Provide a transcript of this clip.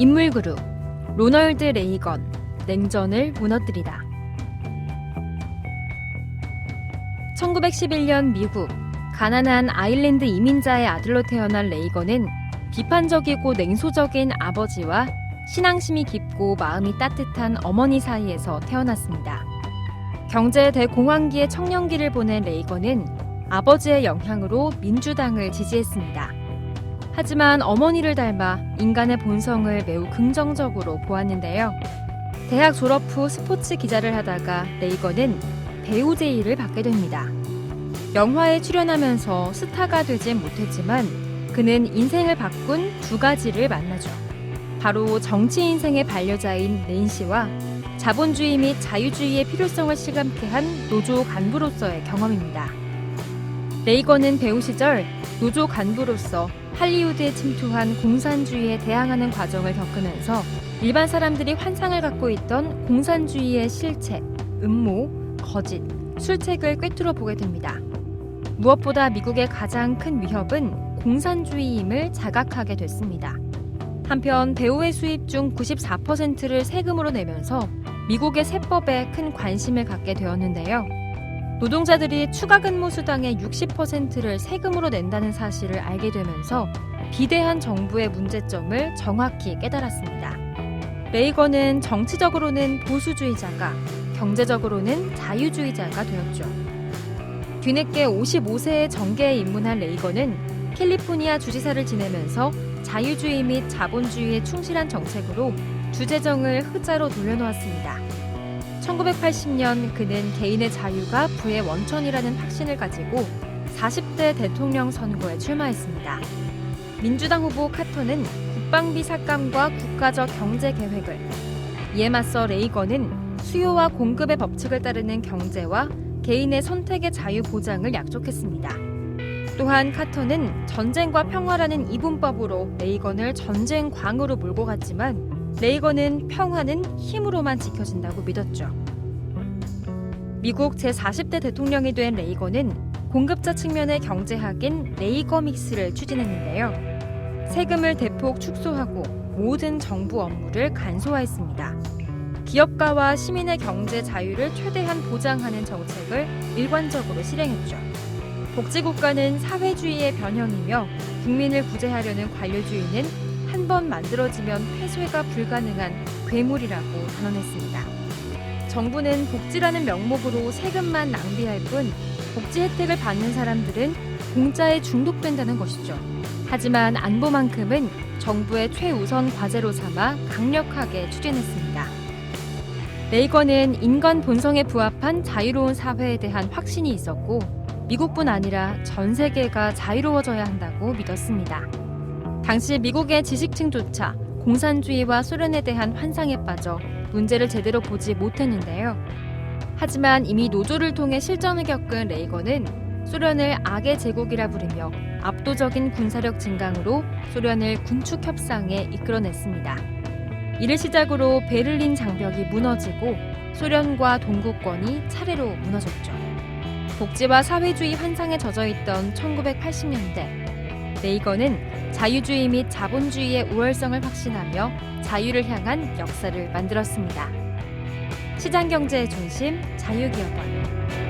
인물 그룹 로널드 레이건 냉전을 무너뜨리다 1911년 미국 가난한 아일랜드 이민자의 아들로 태어난 레이건은 비판적이고 냉소적인 아버지와 신앙심이 깊고 마음이 따뜻한 어머니 사이에서 태어났습니다. 경제 대공황기의 청년기를 보낸 레이건은 아버지의 영향으로 민주당을 지지했습니다. 하지만 어머니를 닮아 인간의 본성을 매우 긍정적으로 보았는데요. 대학 졸업 후 스포츠 기자를 하다가 레이건은 배우 제의를 받게 됩니다. 영화에 출연하면서 스타가 되진 못했지만 그는 인생을 바꾼 두 가지를 만나죠. 바로 정치 인생의 반려자인 낸시와 자본주의 및 자유주의의 필요성을 실감케 한 노조 간부로서의 경험입니다. 레이건은 배우 시절 노조 간부로서 할리우드에 침투한 공산주의에 대항하는 과정을 겪으면서 일반 사람들이 환상을 갖고 있던 공산주의의 실체, 음모, 거짓, 술책을 꿰뚫어 보게 됩니다. 무엇보다 미국의 가장 큰 위협은 공산주의임을 자각하게 됐습니다. 한편 배우의 수입 중 94%를 세금으로 내면서 미국의 세법에 큰 관심을 갖게 되었는데요. 노동자들이 추가 근무 수당의 60%를 세금으로 낸다는 사실을 알게 되면서 비대한 정부의 문제점을 정확히 깨달았습니다. 레이건은 정치적으로는 보수주의자가 경제적으로는 자유주의자가 되었죠. 뒤늦게 55세의 정계에 입문한 레이건은 캘리포니아 주지사를 지내면서 자유주의 및 자본주의에 충실한 정책으로 주재정을 흑자로 돌려놓았습니다. 1980년 그는 개인의 자유가 부의 원천이라는 확신을 가지고 40대 대통령 선거에 출마했습니다. 민주당 후보 카터는 국방비 삭감과 국가적 경제 계획을 이에 맞서 레이건은 수요와 공급의 법칙을 따르는 경제와 개인의 선택의 자유 보장을 약속했습니다. 또한 카터는 전쟁과 평화라는 이분법으로 레이건을 전쟁광으로 몰고 갔지만 레이건은 평화는 힘으로만 지켜진다고 믿었죠. 미국 제40대 대통령이 된 레이건은 공급자 측면의 경제학인 레이거믹스를 추진했는데요. 세금을 대폭 축소하고 모든 정부 업무를 간소화했습니다. 기업가와 시민의 경제 자유를 최대한 보장하는 정책을 일관적으로 실행했죠. 복지국가는 사회주의의 변형이며 국민을 구제하려는 관료주의는 한 번 만들어지면 회수가 불가능한 괴물이라고 단언했습니다. 정부는 복지라는 명목으로 세금만 낭비할 뿐 복지 혜택을 받는 사람들은 공짜에 중독된다는 것이죠. 하지만 안보만큼은 정부의 최우선 과제로 삼아 강력하게 추진했습니다. 레이건은 인간 본성에 부합한 자유로운 사회에 대한 확신이 있었고 미국뿐 아니라 전 세계가 자유로워져야 한다고 믿었습니다. 당시 미국의 지식층조차 공산주의와 소련에 대한 환상에 빠져 문제를 제대로 보지 못했는데요. 하지만 이미 노조를 통해 실전을 겪은 레이건은 소련을 악의 제국이라 부르며 압도적인 군사력 증강으로 소련을 군축 협상에 이끌어냈습니다. 이를 시작으로 베를린 장벽이 무너지고 소련과 동구권이 차례로 무너졌죠. 복지와 사회주의 환상에 젖어 있던 1980년대 레이건은 자유주의 및 자본주의의 우월성을 확신하며 자유를 향한 역사를 만들었습니다. 시장 경제의 중심 자유기업원